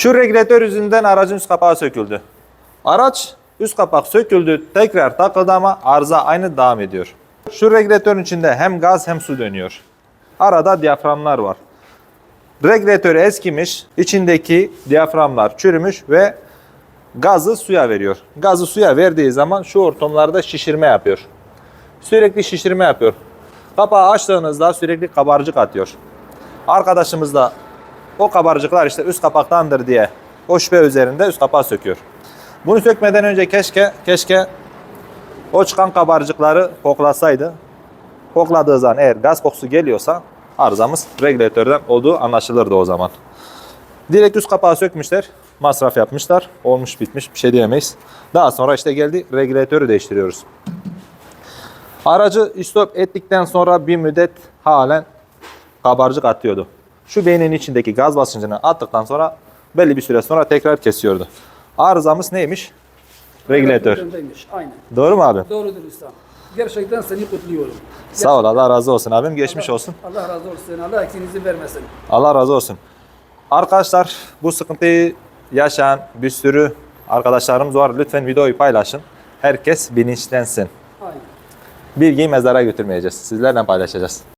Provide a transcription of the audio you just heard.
Şu regülatör yüzünden aracın üst kapağı söküldü. Araç üst kapak söküldü, tekrar takıldı ama arıza aynı devam ediyor. Şu regülatörün içinde hem gaz hem su dönüyor. Arada diyaframlar var. Regülatör eskimiş, içindeki diyaframlar çürümüş ve gazı suya veriyor. Gazı suya verdiği zaman şu ortamlarda şişirme yapıyor. Sürekli şişirme yapıyor. Kapağı açtığınızda sürekli kabarcık atıyor. Arkadaşımız da o kabarcıklar işte üst kapaktandır diye o şüphe üzerinde üst kapağı söküyor. Bunu sökmeden önce keşke keşke o çıkan kabarcıkları koklasaydı. Kokladığı zaman eğer gaz kokusu geliyorsa arızamız regülatörden olduğu anlaşılırdı o zaman. Direkt üst kapağı sökmüşler. Masraf yapmışlar. Olmuş bitmiş bir şey diyemeyiz. Daha sonra işte geldi regülatörü değiştiriyoruz. Aracı istop ettikten sonra bir müddet halen kabarcık atıyordu. Şu beynin içindeki gaz basıncını attıktan sonra belli bir süre sonra tekrar kesiyordu. Arızamız neymiş? Regülatör. Aynen. Doğru mu abi? Doğrudur usta. Gerçekten seni kutluyorum. Sağ ol Allah razı olsun abim. Geçmiş olsun. Allah razı olsun. Allah eksinizi vermesin. Allah razı olsun. Arkadaşlar bu sıkıntıyı yaşayan bir sürü arkadaşlarımız var. Lütfen videoyu paylaşın. Herkes bilinçlensin. Aynen. Bilgiyi mezara götürmeyeceğiz. Sizlerle paylaşacağız.